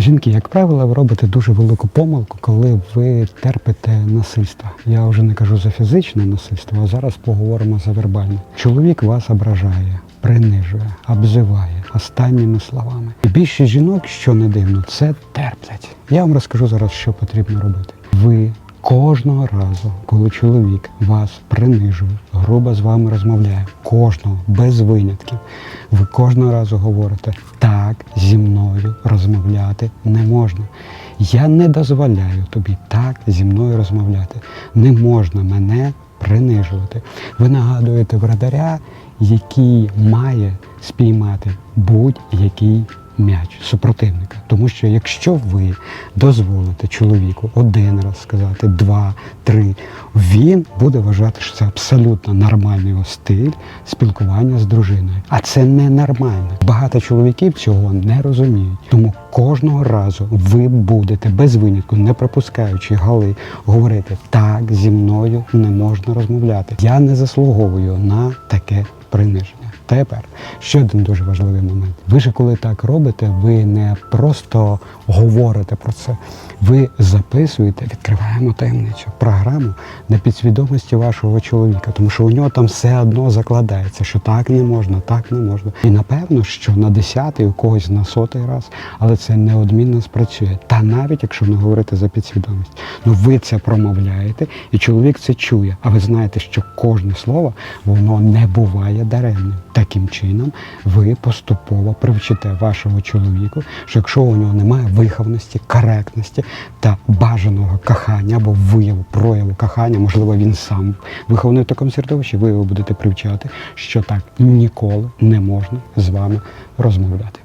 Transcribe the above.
Жінки, як правило, ви робите дуже велику помилку, коли ви терпите насильство. Я вже не кажу за фізичне насильство, а зараз поговоримо за вербальне. Чоловік вас ображає, принижує, обзиває останніми словами. І більшість жінок, що не дивно, це терплять. Я вам розкажу зараз, що потрібно робити. Ви Кожного разу, коли чоловік вас принижує, грубо з вами розмовляє, кожного без винятків, ви кожного разу говорите, так зі мною розмовляти не можна. Я не дозволяю тобі так зі мною розмовляти. Не можна мене принижувати. Ви нагадуєте вратаря, який має спіймати будь-який м'яч супротивника. Тому що якщо ви дозволите чоловіку один раз сказати, два, три, він буде вважати, що це абсолютно нормальний його стиль спілкування з дружиною. А це не нормально. Багато чоловіків цього не розуміють. Тому кожного разу ви будете без винятку, не пропускаючи гали, говорити так зі мною не можна розмовляти. Я не заслуговую на таке приниження. Тепер ще один дуже важливий момент. Ви ж коли так робите, ви не просто говорите про це, ви записуєте, відкриваємо таємничу програму на підсвідомості вашого чоловіка, тому що у нього там все одно закладається, що так не можна, так не можна. І напевно, що на десятий, у когось на сотий раз, але це неодмінно спрацює. Та навіть якщо не говорити за підсвідомість, ну ви це промовляєте, і чоловік це чує. А ви знаєте, що кожне слово воно не буває даремним. Таким чином, ви поступово привчите вашого чоловіка, що якщо у нього немає виховності, коректності та бажаного кохання або вияву, прояву кохання, можливо, він сам вихований в такому середовищі, ви його будете привчати, що так ніколи не можна з вами розмовляти.